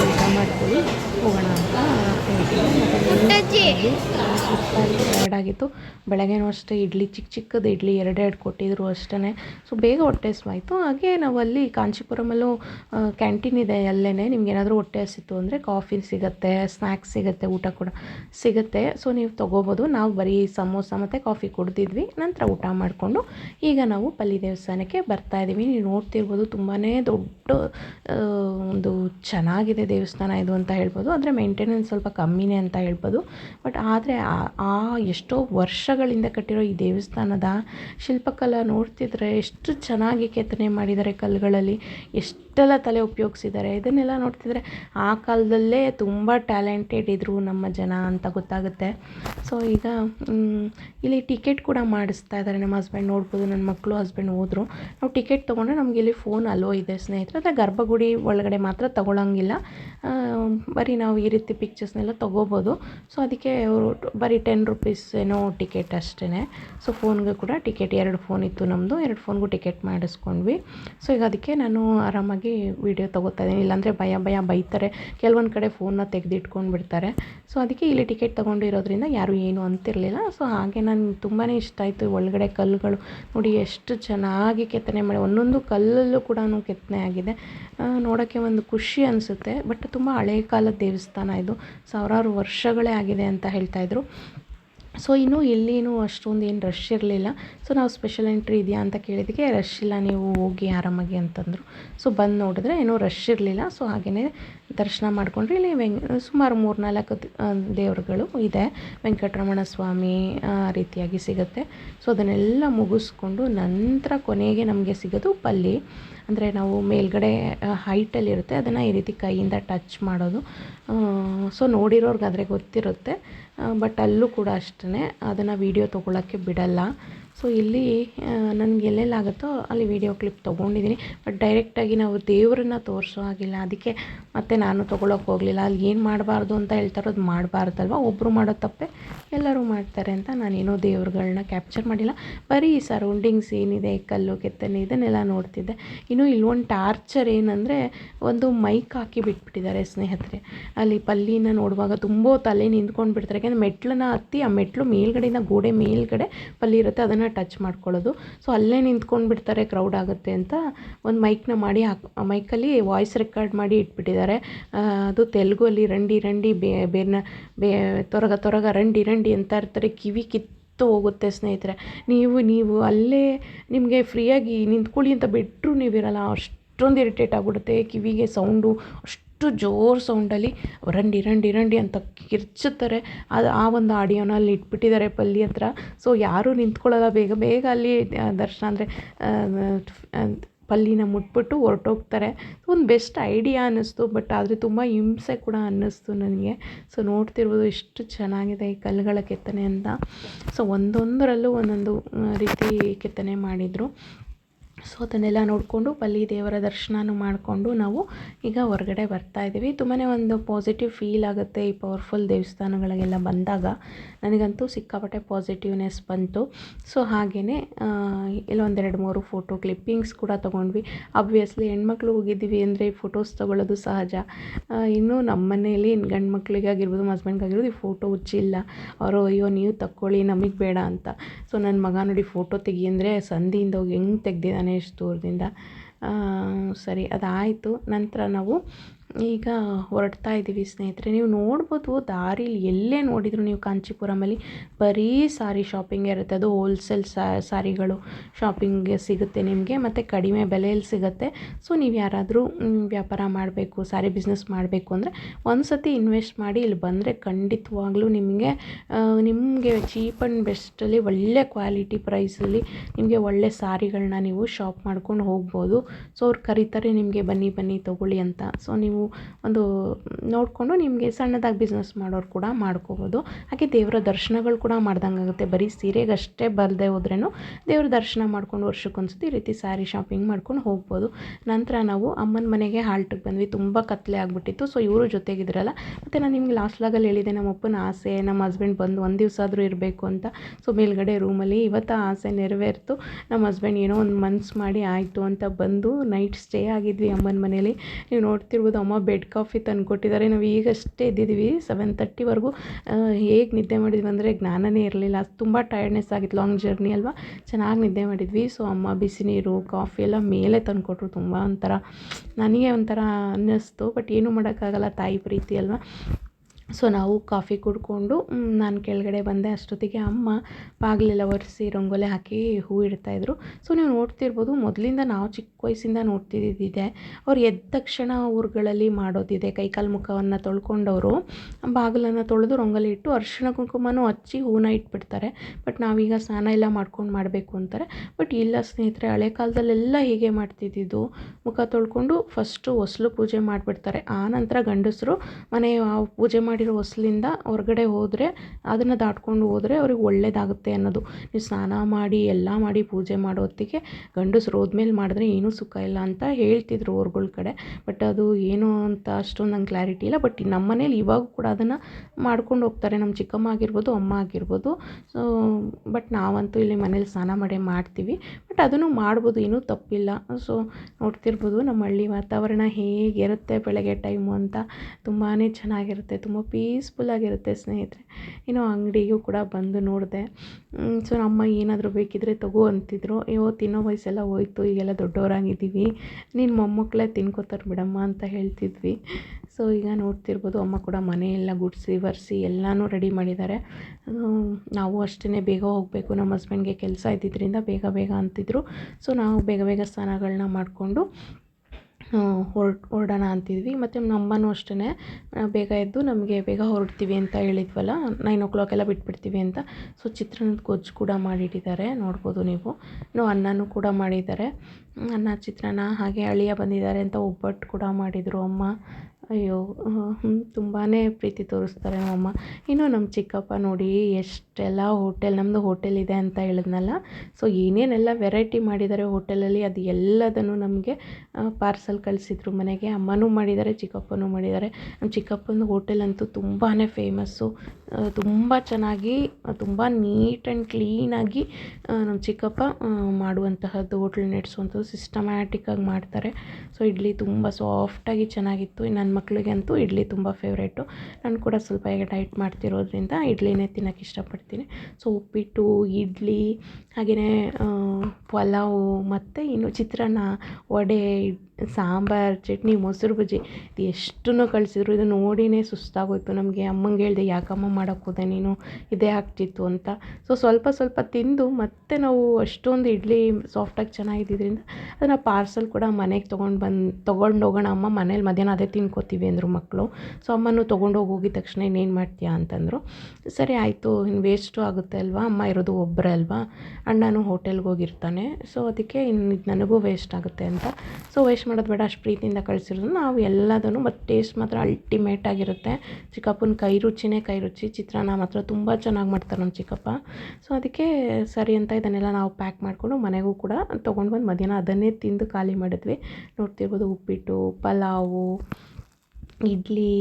ಊಟ ಮಾಡ್ಕೊಳ್ಳಿ ಹೋಗೋಣ ಅಂತ ಟಯರ್ಡ್ ಆಗಿತ್ತು. ಬೆಳಗ್ಗೆನೂ ಅಷ್ಟೇ ಇಡ್ಲಿ ಚಿಕ್ಕ ಚಿಕ್ಕದು ಇಡ್ಲಿ ಎರಡೆರಡು ಕೊಟ್ಟಿದ್ರು ಅಷ್ಟೇ ಸೊ ಬೇಗ ಹೊಟ್ಟೆ ಹಸಿವಾಯಿತು. ಹಾಗೆ ನಾವು ಅಲ್ಲಿ ಕಾಂಚೀಪುರಮಲ್ಲೂ ಕ್ಯಾಂಟೀನ್ ಇದೆ ಅಲ್ಲೇ ನಿಮ್ಗೆ ಏನಾದರೂ ಹೊಟ್ಟೆ ಹಸಿತ್ತು ಅಂದರೆ ಕಾಫಿ ಸಿಗುತ್ತೆ ಸ್ನ್ಯಾಕ್ಸ್ ಸಿಗುತ್ತೆ ಊಟ ಕೂಡ ಸಿಗುತ್ತೆ. ಸೊ ನೀವು ತೊಗೋಬೋದು. ನಾವು ಬರೀ ಸಮೋಸ ಮತ್ತು ಕಾಫಿ ಕುಡ್ದಿದ್ವಿ ನಂತರ ಊಟ ಮಾಡಿಕೊಂಡು ಈಗ ನಾವು ಪಲ್ಲಿ ದೇವಸ್ಥಾನಕ್ಕೆ ಬರ್ತಾ ಇದ್ದೀವಿ. ನೀವು ನೋಡ್ತಿರ್ಬೋದು ತುಂಬಾ ದೊಡ್ಡ ಒಂದು ಚೆನ್ನಾಗಿದೆ ದೇವಸ್ಥಾನ ಇದು ಅಂತ ಹೇಳ್ಬೋದು. ಆದರೆ ಮೇಂಟೆನೆನ್ಸ್ ಸ್ವಲ್ಪ ಕಮ್ಮಿನೇ ಅಂತ ಹೇಳ್ಬೋದು. ಬಟ್ ಆದರೆ ಆ ಎಷ್ಟೋ ವರ್ಷಗಳಿಂದ ಕಟ್ಟಿರೋ ಈ ದೇವಸ್ಥಾನದ ಶಿಲ್ಪಕಲಾ ನೋಡ್ತಿದ್ರೆ ಎಷ್ಟು ಚೆನ್ನಾಗಿ ಕೆತ್ತನೆ ಮಾಡಿದ್ದಾರೆ ಕಲ್ಲುಗಳಲ್ಲಿ, ಎಷ್ಟೆಲ್ಲ ತಲೆ ಉಪಯೋಗಿಸಿದ್ದಾರೆ. ಇದನ್ನೆಲ್ಲ ನೋಡ್ತಿದ್ರೆ ಆ ಕಾಲದಲ್ಲೇ ತುಂಬ ಟ್ಯಾಲೆಂಟೆಡ್ ಇದ್ದರು ನಮ್ಮ ಜನ ಅಂತ ಗೊತ್ತಾಗುತ್ತೆ. ಸೊ ಈಗ ಇಲ್ಲಿ ಟಿಕೆಟ್ ಕೂಡ ಮಾಡಿಸ್ತಾ ಇದ್ದಾರೆ. ನಮ್ಮ ಹಸ್ಬೆಂಡ್ ನೋಡ್ಬೋದು, ನನ್ನ ಮಕ್ಕಳು ಹಸ್ಬೆಂಡ್ ಹೋದರು. ನಾವು ಟಿಕೆಟ್ ತೊಗೊಂಡ್ರೆ ನಮಗೆ ಇಲ್ಲಿ ಫೋನ್ ಅಲೋ ಇದೆ ಸ್ನೇಹಿತರೆ ಗರ್ಭಗುಡಿ ಒಳಗಡೆ ಮಾತ್ರ ತೊಗೊಳಂಗಿಲ್ಲ. ಬರೀ ನಾವು ಈ ರೀತಿ ಪಿಕ್ಚರ್ಸ್ನೆಲ್ಲ ತೊಗೋಬೋದು. ಸೊ ಅದಕ್ಕೆ ಅವರು ಬರೀ ಟೆನ್ ರುಪೀಸ್ ಏನೋ ಟಿಕೆಟ್ ಅಷ್ಟೇ ಸೊ ಫೋನ್ಗೆ ಕೂಡ ಟಿಕೆಟ್ ಎರಡು ಫೋನ್ ಇತ್ತು ನಮ್ಮದು ಎರಡು ಫೋನ್ಗೂ ಟಿಕೆಟ್ ಮಾಡಿಸ್ಕೊಂಡ್ವಿ. ಸೊ ಈಗ ಅದಕ್ಕೆ ನಾನು ಆರಾಮಾಗಿ ವೀಡಿಯೋ ತೊಗೋತಾ ಇದ್ದೀನಿ. ಇಲ್ಲಾಂದರೆ ಭಯ ಭಯ ಬೈತಾರೆ. ಕೆಲವೊಂದು ಕಡೆ ಫೋನ್ನ ತೆಗೆದಿಟ್ಕೊಂಡು ಬಿಡ್ತಾರೆ ಸೊ ಅದಕ್ಕೆ ಇಲ್ಲಿ ಟಿಕೆಟ್ ತೊಗೊಂಡಿರೋದ್ರಿಂದ ಯಾರೂ ಏನು ಅಂತಿರಲಿಲ್ಲ. ಸೊ ಹಾಗೆ ನಾನು ತುಂಬಾ ಇಷ್ಟ ಆಯಿತು. ಒಳಗಡೆ ಕಲ್ಲುಗಳು ನೋಡಿ ಎಷ್ಟು ಚೆನ್ನಾಗಿ ಕೆತ್ತನೆ ಮಾಡಿ, ಒಂದೊಂದು ಕಲ್ಲಲ್ಲೂ ಕೂಡ ಕೆತ್ತನೆ ಆಗಿದೆ. ನೋಡೋಕ್ಕೆ ಒಂದು ಖುಷಿ ಅನಿಸುತ್ತೆ, ಬಟ್ ತುಂಬ ಹಳೆ ಕಾಲದ ದೇವಸ್ಥಾನ ಇದು. ಸಾವಿರಾರು ವರ್ಷಗಳೇ ಆಗಿದೆ ಅಂತ ಹೇಳ್ತಾಯಿದ್ರು ಸೊ ಇನ್ನು ಇಲ್ಲಿನೂ ಅಷ್ಟೊಂದು ಏನು ರಶ್ ಇರಲಿಲ್ಲ. ಸೊ ನಾವು ಸ್ಪೆಷಲ್ ಎಂಟ್ರಿ ಇದೆಯಾ ಅಂತ ಕೇಳಿದಕ್ಕೆ ರಶ್ ಇಲ್ಲ, ನೀವು ಹೋಗಿ ಆರಾಮಾಗಿ ಅಂತಂದರು. ಸೊ ಬಂದು ನೋಡಿದ್ರೆ ಏನೂ ರಶ್ ಇರಲಿಲ್ಲ. ಸೊ ಹಾಗೆಯೇ ದರ್ಶನ ಮಾಡಿಕೊಂಡ್ರೆ ಇಲ್ಲಿ ವೆಂ ಸುಮಾರು ಮೂರು ನಾಲ್ಕು ದೇವರುಗಳು ಇದೆ. ವೆಂಕಟರಮಣ ಸ್ವಾಮಿ, ಆ, ರೀತಿಯಾಗಿ ಸಿಗುತ್ತೆ. ಸೊ ಅದನ್ನೆಲ್ಲ ಮುಗಿಸ್ಕೊಂಡು ನಂತರ ಕೊನೆಗೆ ನಮಗೆ ಸಿಗೋದು ಪಲ್ಲಿ. ಅಂದರೆ ನಾವು ಮೇಲ್ಗಡೆ ಹೈಟಲ್ಲಿರುತ್ತೆ ಅದನ್ನು ಈ ರೀತಿ ಕೈಯಿಂದ ಟಚ್ ಮಾಡೋದು. ಸೊ ನೋಡಿರೋರ್ಗೆ ಆದರೆ ಗೊತ್ತಿರುತ್ತೆ. ಬಟ್ ಅಲ್ಲೂ ಕೂಡ ಅಷ್ಟೇ ಅದನ್ನು ವೀಡಿಯೋ ತೊಗೊಳಕ್ಕೆ ಬಿಡಲ್ಲ. ಸೊ ಇಲ್ಲಿ ನನಗೆ ಎಲ್ಲೆಲ್ಲಾಗುತ್ತೋ ಅಲ್ಲಿ ವೀಡಿಯೋ ಕ್ಲಿಪ್ ತೊಗೊಂಡಿದ್ದೀನಿ. ಬಟ್ ಡೈರೆಕ್ಟಾಗಿ ನಾವು ದೇವರನ್ನ ತೋರಿಸೋ ಹಾಗಿಲ್ಲ. ಅದಕ್ಕೆ ಮತ್ತೆ ನಾನು ತೊಗೊಳಕ್ಕೆ ಹೋಗಲಿಲ್ಲ. ಅಲ್ಲಿ ಏನು ಮಾಡಬಾರ್ದು ಅಂತ ಹೇಳ್ತಾರೋ ಅದು ಮಾಡಬಾರ್ದಲ್ವ? ಒಬ್ಬರು ಮಾಡೋ ತಪ್ಪೆ ಎಲ್ಲರೂ ಮಾಡ್ತಾರೆ ಅಂತ ನಾನೇನೋ ದೇವ್ರುಗಳನ್ನ ಕ್ಯಾಪ್ಚರ್ ಮಾಡಿಲ್ಲ. ಬರೀ ಸರೌಂಡಿಂಗ್ಸ್ ಏನಿದೆ, ಕಲ್ಲು, ಕೆತ್ತನೆ ಇದನ್ನೆಲ್ಲ ನೋಡ್ತಿದ್ದೆ. ಇನ್ನು ಇಲ್ಲೊಂದು ಟಾರ್ಚರ್ ಏನಂದರೆ ಒಂದು ಮೈಕ್ ಹಾಕಿ ಬಿಟ್ಬಿಟ್ಟಿದ್ದಾರೆ ಸ್ನೇಹಿತರೆ. ಅಲ್ಲಿ ಪಲ್ಲಿನ ನೋಡುವಾಗ ತುಂಬ ತಲೆ ನಿಂತ್ಕೊಂಡು ಬಿಡ್ತಾರೆ ಯಾಕೆಂದರೆ ಮೆಟ್ಲನ್ನ ಹತ್ತಿ ಆ ಮೆಟ್ಲು ಮೇಲ್ಗಡೆಯಿಂದ ಗೋಡೆ ಮೇಲ್ಗಡೆ ಪಲ್ಲಿ ಇರುತ್ತೆ. ಅದನ್ನು ಟಚ್ ಮಾಡ್ಕೊಳ್ಳೋದು. ಸೊ ಅಲ್ಲೇ ನಿಂತ್ಕೊಂಡು ಬಿಡ್ತಾರೆ ಕ್ರೌಡ್ ಆಗುತ್ತೆ ಅಂತ ಒಂದು ಮೈಕ್ನ ಮಾಡಿ ಹಾಕ್ ಮೈಕಲ್ಲಿ ವಾಯ್ಸ್ ರೆಕಾರ್ಡ್ ಮಾಡಿ ಇಟ್ಬಿಟ್ಟಿದ್ದಾರೆ. ಅದು ತೆಲುಗಲ್ಲಿ ರಂಡಿ ರಂಡಿ ಬೇ, ಬೇರ್ನ, ಬೇ, ತೊರಗ ತೊರಗ, ರಂಡಿ ರಂಡಿ ಅಂತ ಇರ್ತಾರೆ. ಕಿವಿ ಕಿತ್ತು ಹೋಗುತ್ತೆ ಸ್ನೇಹಿತರೆ. ನೀವು ನೀವು ಅಲ್ಲೇ ನಿಮಗೆ ಫ್ರೀಯಾಗಿ ನಿಂತ್ಕೊಳ್ಳಿ ಅಂತ ಬಿಟ್ಟರು ನೀವಿರಲ್ಲ. ಅಷ್ಟೊಂದು ಇರಿಟೇಟ್ ಆಗಿಬಿಡುತ್ತೆ. ಕಿವಿಗೆ ಸೌಂಡು ಅಷ್ಟು ಜೋರು ಸೌಂಡಲ್ಲಿ ರಂಡಿ ರಂಡಿ ರಂಡಿ ಅಂತ ಕಿರ್ಚುತ್ತಾರೆ. ಅದು ಆ ಒಂದು ಆಡಿಯೋನ ಅಲ್ಲಿ ಇಟ್ಬಿಟ್ಟಿದ್ದಾರೆ ಪಲ್ಲಿ ಹತ್ರ. ಸೊ ಯಾರೂ ನಿಂತ್ಕೊಳ್ಳಲ್ಲ. ಬೇಗ ಬೇಗ ಅಲ್ಲಿ ದರ್ಶನ ಅಂದರೆ ಪಲ್ಲಿನ ಮುಟ್ಬಿಟ್ಟು ಹೊರಟೋಗ್ತಾರೆ. ಒಂದು ಬೆಸ್ಟ್ ಐಡಿಯಾ ಅನ್ನಿಸ್ತು. ಬಟ್ ಆದರೆ ತುಂಬ ಹಿಂಸೆ ಕೂಡ ಅನ್ನಿಸ್ತು ನನಗೆ. ಸೊ ನೋಡ್ತಿರ್ಬೋದು ಎಷ್ಟು ಚೆನ್ನಾಗಿದೆ ಈ ಕಲ್ಲುಗಳ ಕೆತ್ತನೆ ಅಂತ. ಸೊ ಒಂದೊಂದರಲ್ಲೂ ಒಂದೊಂದು ರೀತಿ ಕೆತ್ತನೆ ಮಾಡಿದರು. ಸೊ ಅದನ್ನೆಲ್ಲ ನೋಡಿಕೊಂಡು ಬಲ್ಲಿ ದೇವರ ದರ್ಶನನೂ ಮಾಡಿಕೊಂಡು ನಾವು ಈಗ ಹೊರಗಡೆ ಬರ್ತಾ ಇದ್ದೀವಿ. ತುಂಬಾ ಒಂದು ಪಾಸಿಟಿವ್ ಫೀಲ್ ಆಗುತ್ತೆ ಈ ಪವರ್ಫುಲ್ ದೇವಸ್ಥಾನಗಳಿಗೆಲ್ಲ ಬಂದಾಗ. ನನಗಂತೂ ಸಿಕ್ಕಾಪಟ್ಟೆ ಪಾಸಿಟಿವ್ನೆಸ್ ಬಂತು. ಸೊ ಹಾಗೆಯೇ ಇಲ್ಲೊಂದೆರಡು ಮೂರು ಫೋಟೋ ಕ್ಲಿಪ್ಪಿಂಗ್ಸ್ ಕೂಡ ತೊಗೊಂಡ್ವಿ. ಆಬ್ವಿಯಸ್ಲಿ ಹೆಣ್ಮಕ್ಳು ಹೋಗಿದ್ದೀವಿ ಅಂದರೆ ಫೋಟೋಸ್ ತೊಗೊಳ್ಳೋದು ಸಹಜ. ಇನ್ನೂ ನಮ್ಮ ಮನೆಯಲ್ಲಿ ಗಂಡು ಮಕ್ಳಿಗಾಗಿರ್ಬೋದು ನಮ್ಮ ಹಸ್ಬೆಂಡ್ಗಾಗಿರ್ಬೋದು ಈ ಫೋಟೋ ಹುಚ್ಚಿಲ್ಲ ಅವರು, ಅಯ್ಯೋ, ನೀವು ತಕ್ಕೊಳ್ಳಿ, ನಮಗೆ ಬೇಡ ಅಂತ. ಸೊ ನನ್ನ ಮಗ ನೋಡಿ ಫೋಟೋ ತೆಗಿ ಅಂದರೆ ಸಂಧಿಯಿಂದ ಹೋಗಿ ಹೆಂಗೆ ತೆಗ್ದಿದ್ದಾನೆ ಎಷ್ಟು ದೂರದಿಂದ. ಸರಿ ಅದಾಯಿತು. ನಂತರ ನಾವು ಈಗ ಹೊರಡ್ತಾ ಇದ್ದೀವಿ ಸ್ನೇಹಿತರೆ. ನೀವು ನೋಡ್ಬೋದು, ದಾರಿಲಿ ಎಲ್ಲೇ ನೋಡಿದರೂ ನೀವು ಕಾಂಚೀಪುರಮಲ್ಲಿ ಬರೀ ಸಾರಿ ಶಾಪಿಂಗ್ ಇರುತ್ತೆ. ಅದು ಹೋಲ್ಸೇಲ್ ಸಾರಿಗಳು ಶಾಪಿಂಗ್ಗೆ ಸಿಗುತ್ತೆ ನಿಮಗೆ, ಮತ್ತು ಕಡಿಮೆ ಬೆಲೆಯಲ್ಲಿ ಸಿಗುತ್ತೆ. ಸೊ ನೀವು ಯಾರಾದರೂ ವ್ಯಾಪಾರ ಮಾಡಬೇಕು, ಸಾರಿ ಬಿಸ್ನೆಸ್ ಮಾಡಬೇಕು ಅಂದರೆ ಒಂದು ಸತಿ ಇನ್ವೆಸ್ಟ್ ಮಾಡಿ ಇಲ್ಲಿ ಬಂದರೆ ಖಂಡಿತವಾಗ್ಲೂ ನಿಮಗೆ ನಿಮಗೆ ಚೀಪ್ ಆ್ಯಂಡ್ ಬೆಸ್ಟಲ್ಲಿ ಒಳ್ಳೆ ಕ್ವಾಲಿಟಿ ಪ್ರೈಸಲ್ಲಿ ನಿಮಗೆ ಒಳ್ಳೆ ಸಾರಿಗಳನ್ನ ನೀವು ಶಾಪ್ ಮಾಡ್ಕೊಂಡು ಹೋಗ್ಬೋದು. ಸೊ ಅವ್ರು ಕರೀತಾರೆ, ನಿಮಗೆ ಬನ್ನಿ ಬನ್ನಿ ತೊಗೊಳ್ಳಿ ಅಂತ. ಸೊ ನೀವು ಒಂದು ನೋಡಿಕೊಂಡು ನಿಮಗೆ ಸಣ್ಣದಾಗಿ ಬಿಸ್ನೆಸ್ ಮಾಡೋರು ಕೂಡ ಮಾಡ್ಕೋಬೋದು. ಹಾಗೆ ದೇವರ ದರ್ಶನಗಳು ಕೂಡ ಮಾಡ್ದಂಗೆ ಆಗುತ್ತೆ ಬರೀ ಸೀರೆಗಷ್ಟೇ ಬರದೆ ಹೋದ್ರೂ ದೇವ್ರ ದರ್ಶನ ಮಾಡ್ಕೊಂಡು ವರ್ಷಕ್ಕೊಂದ್ಸತಿ ಈ ರೀತಿ ಸ್ಯಾರಿ ಶಾಪಿಂಗ್ ಮಾಡ್ಕೊಂಡು ಹೋಗ್ಬೋದು. ನಂತರ ನಾವು ಅಮ್ಮನ ಮನೆಗೆ ಹಾಲ್ಟಿಗೆ ಬಂದ್ವಿ. ತುಂಬ ಕತ್ತಲೆ ಆಗಿಬಿಟ್ಟಿತ್ತು. ಸೊ ಇವರು ಜೊತೆಗಿದ್ರಲ್ಲ. ಮತ್ತು ನಾನು ನಿಮ್ಗೆ ಲಾಸ್ಟ್ ಲಾಗಲ್ಲಿ ಹೇಳಿದೆ, ನಮ್ಮ ಅಪ್ಪನ ಆಸೆ, ನಮ್ಮ ಹಸ್ಬೆಂಡ್ ಬಂದು ಒಂದು ದಿವಸ ಆದರೂ ಇರಬೇಕು ಅಂತ. ಸೊ ಮೇಲ್ಗಡೆ ರೂಮಲ್ಲಿ ಇವತ್ತು ಆಸೆ ನೆರವೇರ್ತು. ನಮ್ಮ ಹಸ್ಬೆಂಡ್ ಏನೋ ಒಂದು ಮನ್ಸು ಮಾಡಿ ಆಯಿತು ಅಂತ ಬಂದು ನೈಟ್ ಸ್ಟೇ ಆಗಿದ್ವಿ ಅಮ್ಮನ ಮನೇಲಿ. ನೀವು ನೋಡ್ತಿರ್ಬೋದು, ಅಮ್ಮ ಬೆಡ್ ಕಾಫಿ ತಂದುಕೊಟ್ಟಿದ್ದಾರೆ ನಾವು ಈಗಷ್ಟೇ ಇದ್ದಿದ್ದೀವಿ. ಸೆವೆನ್ ತರ್ಟಿವರೆಗೂ ಹೇಗೆ ನಿದ್ದೆ ಮಾಡಿದ್ವಿ ಅಂದರೆ ಜ್ಞಾನನೇ ಇರಲಿಲ್ಲ. ತುಂಬ ಟಯರ್ಡ್ನೆಸ್ ಆಗಿತ್ತು. ಲಾಂಗ್ ಜರ್ನಿ ಅಲ್ವಾ? ಚೆನ್ನಾಗಿ ನಿದ್ದೆ ಮಾಡಿದ್ವಿ. ಸೊ ಅಮ್ಮ ಬಿಸಿ ನೀರು ಕಾಫಿ ಎಲ್ಲ ಮೇಲೆ ತಂದುಕೊಟ್ರು ತುಂಬ ಒಂಥರ, ನನಗೆ ಒಂಥರ ಅನ್ನಿಸ್ತು. ಬಟ್ ಏನೂ ಮಾಡೋಕ್ಕಾಗಲ್ಲ ತಾಯಿ ಪ್ರೀತಿ ಅಲ್ವಾ? ಸೊ ನಾವು ಕಾಫಿ ಕುಡ್ಕೊಂಡು ನಾನು ಕೆಳಗಡೆ ಬಂದೆ. ಅಷ್ಟೊತ್ತಿಗೆ ಅಮ್ಮ ಬಾಗಿಲೆಲ್ಲ ಒರೆಸಿ ರಂಗೋಲಿ ಹಾಕಿ ಹೂ ಇಡ್ತಾಯಿದ್ರು ಸೊ ನೀವು ನೋಡ್ತಿರ್ಬೋದು, ಮೊದಲಿಂದ ನಾವು ಚಿಕ್ಕ ವಯಸ್ಸಿಂದ ನೋಡ್ತಿದ್ದಿದೆ. ಅವ್ರು ಎದ್ದ ತಕ್ಷಣ ಊರುಗಳಲ್ಲಿ ಮಾಡೋದಿದೆ. ಕೈಕಾಲು ಮುಖವನ್ನು ತೊಳ್ಕೊಂಡವರು ಬಾಗಿಲನ್ನು ತೊಳೆದು ರಂಗೋಲಿ ಇಟ್ಟು ಅರಿಶಿಣ ಕುಂಕುಮನೂ ಹಚ್ಚಿ ಹೂನ ಇಟ್ಬಿಡ್ತಾರೆ. ಬಟ್ ನಾವೀಗ ಸ್ನಾನ ಎಲ್ಲ ಮಾಡ್ಕೊಂಡು ಮಾಡಬೇಕು ಅಂತಾರೆ. ಬಟ್ ಇಲ್ಲ ಸ್ನೇಹಿತರೆ, ಹಳೆ ಕಾಲದಲ್ಲೆಲ್ಲ ಹೀಗೆ ಮಾಡ್ತಿದ್ದಿದ್ದು. ಮುಖ ತೊಳ್ಕೊಂಡು ಫಸ್ಟು ಹೊಸ್ಲು ಪೂಜೆ ಮಾಡಿಬಿಡ್ತಾರೆ. ಆ ನಂತರ ಗಂಡಸರು ಮನೆ ಪೂಜೆ ಪೂಜೆ ಮಾಡಿರೋ ಹೊಸ್ಲಿಂದ ಹೊರಗಡೆ ಹೋದರೆ ಅದನ್ನು ದಾಟ್ಕೊಂಡು ಹೋದರೆ ಅವ್ರಿಗೆ ಒಳ್ಳೆಯದಾಗುತ್ತೆ ಅನ್ನೋದು. ನೀವು ಸ್ನಾನ ಮಾಡಿ, ಎಲ್ಲ ಮಾಡಿ, ಪೂಜೆ ಮಾಡೋ ಹೊತ್ತಿಗೆ ಗಂಡಸ್ರು ಹೋದ್ಮೇಲೆ ಮಾಡಿದ್ರೆ ಏನೂ ಸುಖ ಇಲ್ಲ ಅಂತ ಹೇಳ್ತಿದ್ರು ಅವ್ರುಗಳ ಕಡೆ. ಬಟ್ ಅದು ಏನು ಅಂತ ಅಷ್ಟೊಂದು ನಂಗೆ ಕ್ಲಾರಿಟಿ ಇಲ್ಲ. ಬಟ್ ನಮ್ಮ ಮನೇಲಿ ಇವಾಗ ಕೂಡ ಅದನ್ನು ಮಾಡ್ಕೊಂಡು ಹೋಗ್ತಾರೆ. ನಮ್ಮ ಚಿಕ್ಕಮ್ಮ ಆಗಿರ್ಬೋದು, ಅಮ್ಮ ಆಗಿರ್ಬೋದು. ಸೊ ಬಟ್ ನಾವಂತೂ ಇಲ್ಲಿ ಮನೇಲಿ ಸ್ನಾನ ಮಾಡಿ ಮಾಡ್ತೀವಿ. ಬಟ್ ಅದನ್ನು ಮಾಡ್ಬೋದು, ಏನೂ ತಪ್ಪಿಲ್ಲ. ಸೊ ನೋಡ್ತಿರ್ಬೋದು ನಮ್ಮ ಹಳ್ಳಿ ವಾತಾವರಣ ಹೇಗಿರುತ್ತೆ ಬೆಳಗ್ಗೆ ಟೈಮು ಅಂತ. ತುಂಬಾ ಚೆನ್ನಾಗಿರುತ್ತೆ, ತುಂಬ ಪೀಸ್ಫುಲ್ಲಾಗಿರುತ್ತೆ ಸ್ನೇಹಿತರೆ. ಇನ್ನು ಅಂಗಡಿಗೂ ಕೂಡ ಬಂದು ನೋಡಿದೆ. ಸೊ ನಮ್ಮ ಏನಾದರೂ ಬೇಕಿದ್ರೆ ತಗೋ ಅಂತಿದ್ರು. ಅಯ್ಯೋ, ತಿನ್ನೋ ವಯಸ್ಸೆಲ್ಲ ಹೋಯ್ತು, ಈಗೆಲ್ಲ ದೊಡ್ಡವರಾಗಿದ್ದೀವಿ. ನಿನ್ನ ಮೊಮ್ಮಕ್ಕಳೇ ತಿನ್ಕೋತಾರೆ ಬಿಡಮ್ಮ ಅಂತ ಹೇಳ್ತಿದ್ವಿ. ಸೊ ಈಗ ನೋಡ್ತಿರ್ಬೋದು, ಅಮ್ಮ ಕೂಡ ಮನೆಯೆಲ್ಲ ಗುಡಿಸಿ, ಒರೆಸಿ, ಎಲ್ಲನೂ ರೆಡಿ ಮಾಡಿದ್ದಾರೆ. ನಾವು ಅಷ್ಟೇ ಬೇಗ ಹೋಗಬೇಕು. ನಮ್ಮ ಹಸ್ಬೆಂಡ್ಗೆ ಕೆಲಸ ಇದ್ದಿದ್ದರಿಂದ ಬೇಗ ಬೇಗ ಅಂತಿದ್ರು. ಸೊ ನಾವು ಬೇಗ ಬೇಗ ಸ್ನಾನಗಳನ್ನ ಮಾಡಿಕೊಂಡು ಹೊರಡ್, ಹೊರಡೋಣ ಅಂತಿದ್ವಿ. ಮತ್ತು ನಮ್ಮ ಅಮ್ಮನೂ ಅಷ್ಟೇ ಬೇಗ ಎದ್ದು ನಮಗೆ ಬೇಗ ಹೊರಡ್ತೀವಿ ಅಂತ ಹೇಳಿದ್ವಲ್ಲ ನೈನ್ ಓ ಕ್ಲಾಕೆಲ್ಲ ಬಿಟ್ಬಿಡ್ತೀವಿ ಅಂತ. ಸೊ ಚಿತ್ರಾನ್ನದ ಗೊಜ್ಜು ಕೂಡ ಮಾಡಿಟ್ಟಿದ್ದಾರೆ. ನೋಡ್ಬೋದು ನೀವು. ಇನ್ನು ಅನ್ನನೂ ಕೂಡ ಮಾಡಿದ್ದಾರೆ. ಅನ್ನ, ಚಿತ್ರಾನ್ನ, ಹಾಗೆ ಅಳಿಯ ಬಂದಿದ್ದಾರೆ ಅಂತ ಒಬ್ಬಟ್ಟು ಕೂಡ ಮಾಡಿದರು ಅಮ್ಮ. ಅಯ್ಯೋ ತುಂಬಾ ಪ್ರೀತಿ ತೋರಿಸ್ತಾರೆ ನಮ್ಮಮ್ಮ ಇನ್ನು ನಮ್ಮ ಚಿಕ್ಕಪ್ಪ ನೋಡಿ ಎಷ್ಟೆಲ್ಲ ಹೋಟೆಲ್ ನಮ್ಮದು ಹೋಟೆಲ್ ಇದೆ ಅಂತ ಹೇಳಿದ್ನಲ್ಲ. ಸೊ ಏನೇನೆಲ್ಲ ವೆರೈಟಿ ಮಾಡಿದ್ದಾರೆ ಹೋಟೆಲಲ್ಲಿ, ಅದು ಎಲ್ಲದನ್ನು ನಮಗೆ ಪಾರ್ಸಲ್ ಕಳಿಸಿದ್ರು ಮನೆಗೆ. ಅಮ್ಮನೂ ಮಾಡಿದ್ದಾರೆ, ಚಿಕ್ಕಪ್ಪನೂ ಮಾಡಿದ್ದಾರೆ. ನಮ್ಮ ಚಿಕ್ಕಪ್ಪನ ಹೋಟೆಲ್ ಅಂತೂ ತುಂಬಾ ಫೇಮಸ್ಸು ತುಂಬ ಚೆನ್ನಾಗಿ, ತುಂಬ ನೀಟ್ ಆ್ಯಂಡ್ ಕ್ಲೀನಾಗಿ ನಮ್ಮ ಚಿಕ್ಕಪ್ಪ ಮಾಡುವಂತಹದ್ದು ಹೋಟ್ಲ್ ನಡೆಸುವಂಥದ್ದು ಸಿಸ್ಟಮ್ಯಾಟಿಕ್ಕಾಗಿ ಮಾಡ್ತಾರೆ. ಸೊ ಇಡ್ಲಿ ತುಂಬ ಸಾಫ್ಟಾಗಿ ಚೆನ್ನಾಗಿತ್ತು. ನನ್ನ ಮಕ್ಕಳಿಗಂತೂ ಇಡ್ಲಿ ತುಂಬ ಫೇವ್ರೇಟು. ನಾನು ಕೂಡ ಸ್ವಲ್ಪ ಈಗ ಡೈಟ್ ಮಾಡ್ತಿರೋದ್ರಿಂದ ಇಡ್ಲಿನೇ ತಿನ್ನೋಕ್ಕೆ ಇಷ್ಟಪಡ್ತೀನಿ. ಸೊ, ಉಪ್ಪಿಟ್ಟು, ಇಡ್ಲಿ ಹಾಗೆಯೇ ಪಲಾವು ಮತ್ತು ಇನ್ನು ಚಿತ್ರಾನ್ನ, ವಡೆ ಸಾಂಬಾರು, ಚಟ್ನಿ, ಮೊಸರು ಬಜ್ಜಿ, ಇದು ಎಷ್ಟನ್ನೂ ಕಳಿಸಿದ್ರು ಇದು ನೋಡಿಯೇ ಸುಸ್ತಾಗೋಯ್ತು. ನಮಗೆ ಅಮ್ಮಂಗೆ ಹೇಳಿದೆ, ಯಾಕಮ್ಮ ಮಾಡೋಕ್ಕೆ ಹೋದೆ ನೀನು? ಇದೇ ಆಗ್ತಿತ್ತು ಅಂತ. ಸೊ ಸ್ವಲ್ಪ ಸ್ವಲ್ಪ ತಿಂದು ಮತ್ತೆ ನಾವು ಅಷ್ಟೊಂದು ಇಡ್ಲಿ ಸಾಫ್ಟಾಗಿ ಚೆನ್ನಾಗಿದ್ದಿದ್ರಿಂದ ಅದನ್ನು ಪಾರ್ಸಲ್ ಕೂಡ ಮನೆಗೆ ತೊಗೊಂಡು ಬಂದು, ತೊಗೊಂಡು ಹೋಗೋಣ ಅಮ್ಮ. ಮನೇಲಿ ಮಧ್ಯಾಹ್ನ ಅದೇ ತಿನ್ಕೋತೀವಿ ಅಂದರು ಮಕ್ಕಳು ಸೊ ಅಮ್ಮನೂ ತೊಗೊಂಡೋಗಿ ಹೋಗಿದ ತಕ್ಷಣ ಇನ್ನೇನು ಮಾಡ್ತೀಯಾ ಅಂತಂದರು, ಸರಿ ಆಯಿತು ಇನ್ನು ವೇಸ್ಟು ಆಗುತ್ತೆ ಅಲ್ವಾ? ಅಮ್ಮ ಇರೋದು ಒಬ್ಬರೇ ಅಲ್ವಾ? ಅಣ್ಣನೂ ಹೋಟೆಲ್ಗೆ ಹೋಗಿರ್ತಾನೆ. ಸೊ ಅದಕ್ಕೆ ಇನ್ನು ನನಗೂ ವೇಸ್ಟ್ ಆಗುತ್ತೆ ಅಂತ. ಸೊ ವೇಸ್ಟ್ ಮಾಡೋದು ಬೇಡ, ಅಷ್ಟು ಪ್ರೀತಿಯಿಂದ ಕಳಿಸಿರೋದು. ನಾವು ಎಲ್ಲದನ್ನು ಬಟ್ ಟೇಸ್ಟ್ ಮಾತ್ರ ಅಲ್ಟಿಮೇಟ್ ಆಗಿರುತ್ತೆ. ಚಿಕ್ಕಪ್ಪನ ಕೈ ರುಚಿನೇ ಕೈ ರುಚಿ. ಚಿತ್ರಾನ್ನ ಮಾತ್ರ ತುಂಬ ಚೆನ್ನಾಗಿ ಮಾಡ್ತಾರೆ ನಮ್ಮ ಚಿಕ್ಕಪ್ಪ. ಸೊ ಅದಕ್ಕೆ ಸರಿ ಅಂತ ಇದನ್ನೆಲ್ಲ ನಾವು ಪ್ಯಾಕ್ ಮಾಡಿಕೊಂಡು ಮನೆಗೂ ಕೂಡ ತೊಗೊಂಡು ಬಂದು ಮಧ್ಯಾಹ್ನ ಅದನ್ನೇ ತಿಂದು ಖಾಲಿ ಮಾಡಿದ್ವಿ. ನೋಡ್ತಿರ್ಬೋದು ಉಪ್ಪಿಟ್ಟು, ಪಲಾವು, ಇಡ್ಲಿ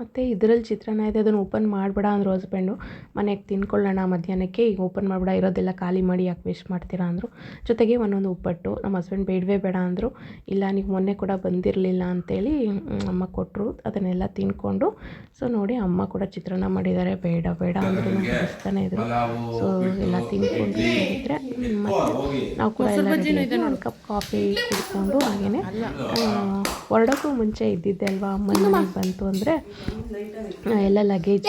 ಮತ್ತು ಇದರಲ್ಲಿ ಚಿತ್ರಾನ್ನ ಇದೆ ಅದನ್ನು ಓಪನ್ ಮಾಡಬೇಡ ಅಂದರು ಹಸ್ಬೆಂಡು ಮನೆಗೆ ತಿನ್ಕೊಳ್ಳೋಣ ಮಧ್ಯಾಹ್ನಕ್ಕೆ ಈಗ ಓಪನ್ ಮಾಡಬೇಡ ಇರೋದೆಲ್ಲ ಖಾಲಿ ಮಾಡಿ ಯಾಕೆ ವೇಸ್ಟ್ ಮಾಡ್ತೀರಾ ಅಂದರು. ಜೊತೆಗೆ ಒಂದೊಂದು ಉಪ್ಪಟ್ಟು ನಮ್ಮ ಹಸ್ಬೆಂಡ್ ಬೇಡವೇ ಬೇಡ ಅಂದರು. ಇಲ್ಲ ನೀವು ಮೊನ್ನೆ ಕೂಡ ಬಂದಿರಲಿಲ್ಲ ಅಂತೇಳಿ ಅಮ್ಮ ಕೊಟ್ಟರು ಅದನ್ನೆಲ್ಲ ತಿನ್ಕೊಂಡು. ಸೊ ನೋಡಿ ಅಮ್ಮ ಕೂಡ ಚಿತ್ರಾನ್ನ ಮಾಡಿದ್ದಾರೆ ಬೇಡ ಬೇಡ ಅಂದ್ರೂ ಬಡಿಸ್ತಾನೆ ಇದ್ರು. ಸೊ ಎಲ್ಲ ತಿನ್ಕೊಂಡು ಇದ್ದರೆ ಮತ್ತು ನಾವು ಕೂಡ ಎಲ್ಲ ಒಂದು ಕಪ್ ಕಾಫಿ ಕುಡ್ಕೊಂಡು ಹಾಗೆಯೇ ಹೊರಡೋಕ್ಕೂ ಮುಂಚೆ ಇದ್ದಿದ್ದೆ ಅಲ್ವಾ? ಅಮ್ಮನ ಮನೆಗೆ ಬಂತು ಅಂದರೆ ಎಲ್ಲ ಲಗೇಜ್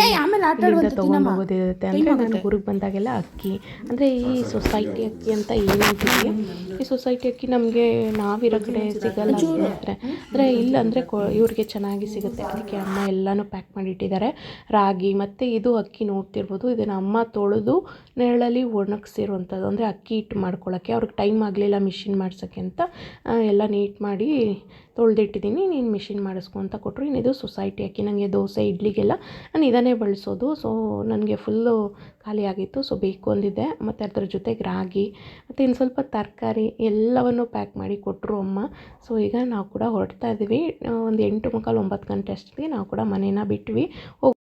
ತೊಗೊಂಡು ಹೋಗೋದಿರುತ್ತೆ ಅಂದರೆ ನಾನು ಊರಿಗೆ ಬಂದಾಗೆಲ್ಲ ಅಕ್ಕಿ. ಅಂದರೆ ಈ ಸೊಸೈಟಿ ಅಕ್ಕಿ ಅಂತ ಏನಿದೆ ಈ ಸೊಸೈಟಿ ಅಕ್ಕಿ ನಮಗೆ ನಾವಿರೋ ಕಡೆ ಸಿಗಲ್ಲ ಅಂದರೆ ಅಂದರೆ ಇಲ್ಲ ಅಂದರೆ ಕೊ ಇವ್ರಿಗೆ ಚೆನ್ನಾಗಿ ಸಿಗುತ್ತೆ. ಅದಕ್ಕೆ ಅಮ್ಮ ಎಲ್ಲನೂ ಪ್ಯಾಕ್ ಮಾಡಿ ಇಟ್ಟಿದ್ದಾರೆ ರಾಗಿ ಮತ್ತು ಇದು ಅಕ್ಕಿ ನೋಡ್ತಿರ್ಬೋದು. ಇದನ್ನು ಅಮ್ಮ ತೊಳೆದು ನೆರಳಲ್ಲಿ ಒಣಗಿಸಿರುವಂಥದ್ದು. ಅಂದರೆ ಅಕ್ಕಿ ಹಿಟ್ಟು ಮಾಡ್ಕೊಳ್ಳೋಕ್ಕೆ ಅವ್ರಿಗೆ ಟೈಮ್ ಆಗಲಿಲ್ಲ ಮಿಷಿನ್ ಮಾಡ್ಸೋಕ್ಕೆ ಅಂತ ಎಲ್ಲ ನೀಟ್ ಮಾಡಿ ತೊಳೆದಿಟ್ಟಿದ್ದೀನಿ, ನೀನು ಮಿಷಿನ್ ಮಾಡಿಸ್ಕೊ ಅಂತ ಕೊಟ್ಟರು ಇನ್ನಿದು ಸೊಸೈಟಿ ಅಕ್ಕಿ ನನಗೆ ದೋಸೆ, ಇಡ್ಲಿಗೆಲ್ಲ ನಾನು ಇದನ್ನೇ ಬಳಸೋದು. ಸೊ ನನಗೆ ಫುಲ್ಲು ಖಾಲಿ ಆಗಿತ್ತು. ಸೊ ಬೇಕು ಅಂದಿದ್ದೆ. ಮತ್ತು ಅದ್ರ ಜೊತೆಗೆ ರಾಗಿ, ಮತ್ತು ಇನ್ನು ಸ್ವಲ್ಪ ತರಕಾರಿ ಎಲ್ಲವನ್ನು ಪ್ಯಾಕ್ ಮಾಡಿ ಕೊಟ್ಟರು ಅಮ್ಮ. ಸೊ ಈಗ ನಾವು ಕೂಡ ಹೊರಡ್ತಾ ಇದ್ದೀವಿ ಒಂದು ಎಂಟು ಮುಕ್ಕಾಲು ಒಂಬತ್ತು ಗಂಟೆ ಅಷ್ಟೊತ್ತಿಗೆ ನಾವು ಕೂಡ ಮನೇನ ಬಿಟ್ವಿ. ಹೋಗ್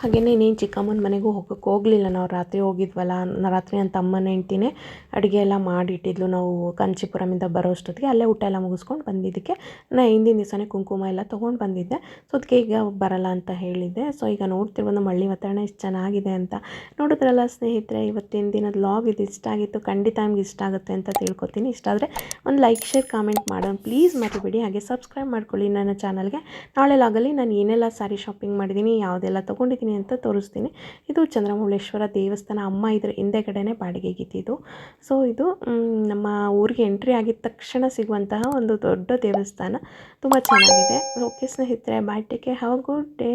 ಹಾಗೆಯೇ ಇನ್ನೇನು ಚಿಕ್ಕಮ್ಮನ ಮನೆಗೂ ಹೋಗಕ್ಕೆ ಹೋಗಲಿಲ್ಲ. ನಾವು ರಾತ್ರಿ ಹೋಗಿದ್ವಲ್ಲ ರಾತ್ರಿ ನನ್ನ ತಮ್ಮನ ಹೆಂಡ್ತಿನೇ ಅಡುಗೆ ಎಲ್ಲ ಮಾಡಿಟ್ಟಿದ್ಲು. ನಾವು ಕಾಂಚೀಪುರಮಿಂದ ಬರೋ ಅಷ್ಟೊತ್ತಿಗೆ ಅಲ್ಲೇ ಊಟ ಎಲ್ಲ ಮುಗಿಸ್ಕೊಂಡು ಬಂದಿದ್ದಕ್ಕೆ ನಾ ಹಿಂದಿನ ದಿವಸನೇ ಕುಂಕುಮ ಎಲ್ಲ ತೊಗೊಂಡು ಬಂದಿದ್ದೆ. ಸೊ ಅದಕ್ಕೆ ಈಗ ಬರಲ್ಲ ಅಂತ ಹೇಳಿದ್ದೆ. ಸೊ ಈಗ ನೋಡ್ತಿರ್ಬೋದು, ನಮ್ಮ ಹಳ್ಳಿ ವಾತಾವರಣ ಇಷ್ಟು ಚೆನ್ನಾಗಿದೆ ಅಂತ. ನೋಡಿದ್ರಲ್ಲ ಸ್ನೇಹಿತರೆ, ಇವತ್ತಿನ ದಿನದ ಲಾಗ್ ಇದು ಇಷ್ಟ ಆಗಿತ್ತು. ಖಂಡಿತ ನಿಮ್ಗೆ ಇಷ್ಟ ಆಗುತ್ತೆ ಅಂತ ತಿಳ್ಕೊತೀನಿ. ಇಷ್ಟ ಆದರೆ ಒಂದು ಲೈಕ್ ಶೇರ್ ಕಾಮೆಂಟ್ ಮಾಡೋಣ. ಪ್ಲೀಸ್ ಮರಿಬೇಡಿ. ಹಾಗೆ ಸಬ್ಸ್ಕ್ರೈಬ್ ಮಾಡ್ಕೊಳ್ಳಿ ನನ್ನ ಚಾನಲ್ಗೆ ನಾಳೆ ಲಾಗಲ್ಲಿ ನಾನು ಏನೆಲ್ಲ ಸ್ಯಾರಿ ಶಾಪಿಂಗ್ ಮಾಡಿದ್ದೀನಿ ಯಾವುದೆಲ್ಲ ತೊಗೊಂಡಿದ್ದೀನಿ ಅಂತ ತೋರಿಸ್ತೀನಿ. ಇದು ಚಂದ್ರಮೌಳೇಶ್ವರ ದೇವಸ್ಥಾನ ಅಮ್ಮ ಇದ್ರ ಹಿಂದೆಗಡೆನೇ ಬಾಡಿಗೆಗಿದ್ದಿದ್ದು ಸೊ ಇದು. ನಮ್ಮ ಊರಿಗೆ ಎಂಟ್ರಿ ಆಗಿದ ತಕ್ಷಣ ಸಿಗುವಂತಹ ಒಂದು ದೊಡ್ಡ ದೇವಸ್ಥಾನ. ತುಂಬ ಚೆನ್ನಾಗಿದೆ. ಓಕೆ ಸ್ನೇಹಿತರೆ bye take have good day